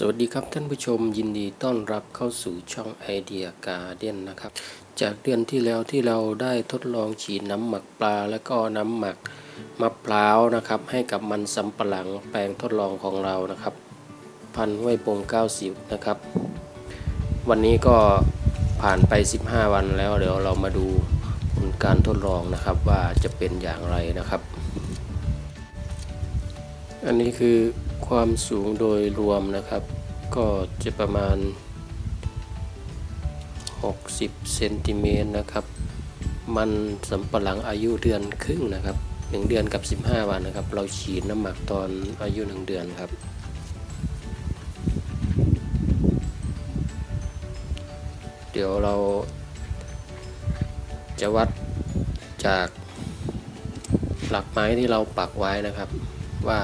สวัสดีครับท่านผู้ชมยินดีต้อนรับเข้าสู่ช่องไอเดียการเดียนนะครับ จากเดือนที่แล้วที่เราได้ทดลองฉีดน้ำหมักปลา และก็น้ำหมักมะพร้าวนะครับ ให้กับมันสำปะหลังแปลงทดลองของเรานะครับ พันห้วยปง90 นะครับ วันนี้ก็ผ่านไป 15 วันแล้วเดี๋ยวเรามาดูผลการทดลองนะครับว่าจะเป็นอย่างไรนะครับ อันนี้คือ ความสูงโดยรวมนะครับ ก็จะประมาณ 60เซนติเมตรนะครับ มันสำปะหลังอายุเดือนครึ่งนะครับ 1 เดือนกับ 15 วันนะครับ เราฉีดน้ำหมักตอนอายุ 1 เดือนครับ เดี๋ยวเราจะวัดจากหลักไม้ที่เราปักไว้นะครับว่า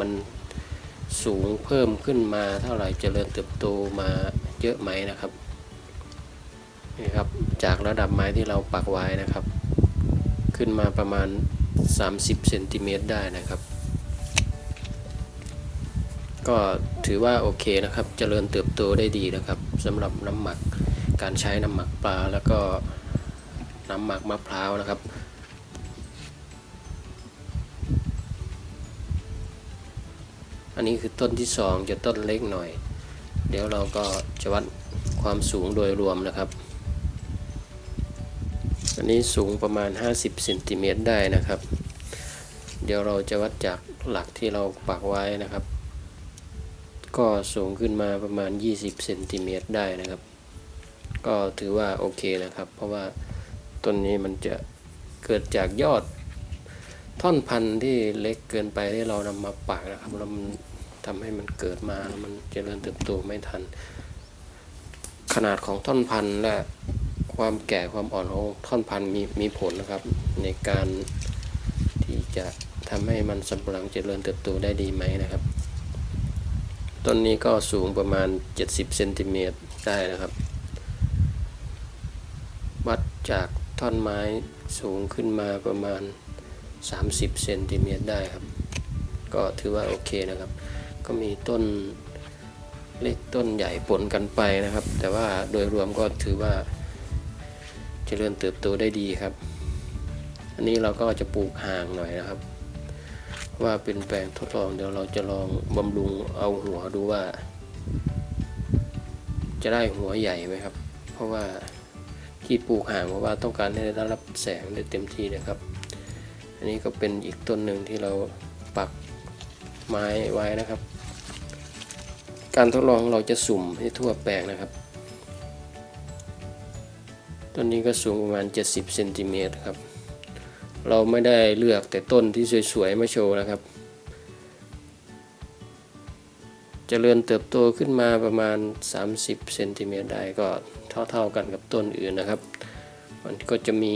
มันสูงเพิ่มขึ้นมาเท่าไหร่เจริญเติบโตมาเยอะไหมนะครับนี่ครับจากระดับไม้ที่เราปักไว้นะครับ ขึ้นมาประมาณ 30เซนติเมตรได้นะครับ ก็ถือว่าโอเคนะครับเจริญเติบโตได้ดีนะครับสำหรับน้ำหมักการใช้น้ำหมักปลาแล้วก็น้ำหมักมะพร้าวนะครับ อันนี้คือต้นที่สองจะต้นเล็กหน่อย เดี๋ยวเราก็จะวัดความสูงโดยรวมนะครับ อันนี้สูงประมาณ 50เซนติเมตรได้นะครับ เดี๋ยวเราจะวัดจากหลักที่เราปักไว้นะครับ ก็สูงขึ้นมาประมาณ 20เซนติเมตรได้นะครับ ก็ถือว่าโอเคนะครับ เพราะว่าต้นนี้มันจะเกิดจากยอด ท่อนพันธุ์ที่เล็กเกินไปที่เรานำมาปักนะครับแล้วมันทำให้มันเกิดมาแล้วมันเจริญเติบโตไม่ทัน ขนาดของท่อนพันธุ์และความแก่ความอ่อนของท่อนพันธุ์มีมีผลนะครับ ในการที่จะทำให้มันสำปะหลังเจริญเติบโตได้ดีไหมนะครับต้นนี้ก็สูงประมาณ 70เซนติเมตรได้นะครับ วัดจากท่อนไม้สูงขึ้นมาประมาณ 30เซนติเมตรได้ครับ ก็ถือว่าโอเคนะครับ ก็มีต้นเล็กต้นใหญ่ปนกันไปนะครับ แต่ว่าโดยรวมก็ถือว่าเจริญเติบโตได้ดีครับ อันนี้เราก็จะปลูกห่างหน่อยนะครับ ว่าเป็นแปลงทดลองเดี๋ยวเราจะลองบำรุงเอาหัวดูว่า จะได้หัวใหญ่ไหมครับ เพราะว่าที่ปลูกห่างเพราะว่าต้องการให้ได้รับแสงได้เต็มที่นะครับ นนี้ก็เป็นอีกต้นหนึ่งที่เราปักไม้ไว้นะครับ การทดลองเราจะสุ่มให้ทั่วแปลงนะครับ ต้นนี้ก็สูงประมาณ 70เซนติเมตรครับ เราไม่ได้เลือกแต่ต้นที่สวยๆมาโชว์นะครับจเจริญเติบโตขึ้นมาประมาณ 30เซนติเมตรได้ก็เท่าๆกันกับต้นอื่นนะครับ มันก็จะมี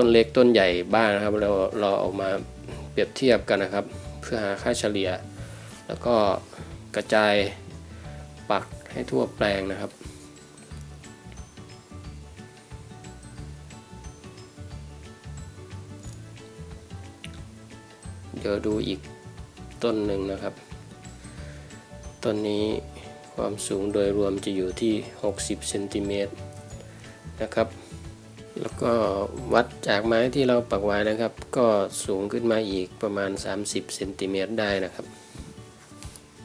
ต้นเล็กต้นใหญ่บ้างนะครับ เราเราเออกมาเปรียบเทียบกันนะครับ เพื่อหาค่าเฉลี่ย แล้วก็กระจายปักให้ทั่วแปลงนะครับเดี๋ยวดูอีกต้นหนึ่งนะครับ ต้นนี้ความสูงโดยรวมจะอยู่ที่ 60เซนติเมตรนะครับ แล้วก็วัดจากไม้ที่เราปักไว้นะครับ ก็สูงขึ้นมาอีกประมาณ 30เซนติเมตรได้นะครับ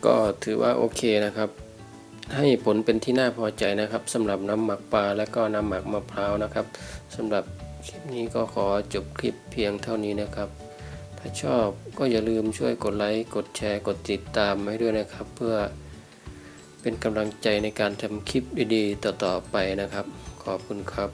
ก็ถือว่าโอเคนะครับ ให้ผลเป็นที่น่าพอใจนะครับสำหรับน้ำหมักปลาและก็น้ำหมักมะพร้าวนะครับสำหรับคลิปนี้ก็ขอจบคลิปเพียงเท่านี้นะครับ ถ้าชอบก็อย่าลืมช่วยกดไลค์ กดแชร์ กดติดตามให้ด้วยนะครับ เพื่อเป็นกำลังใจในการทำคลิปดีๆ ต่อๆไปนะครับ ขอบคุณครับ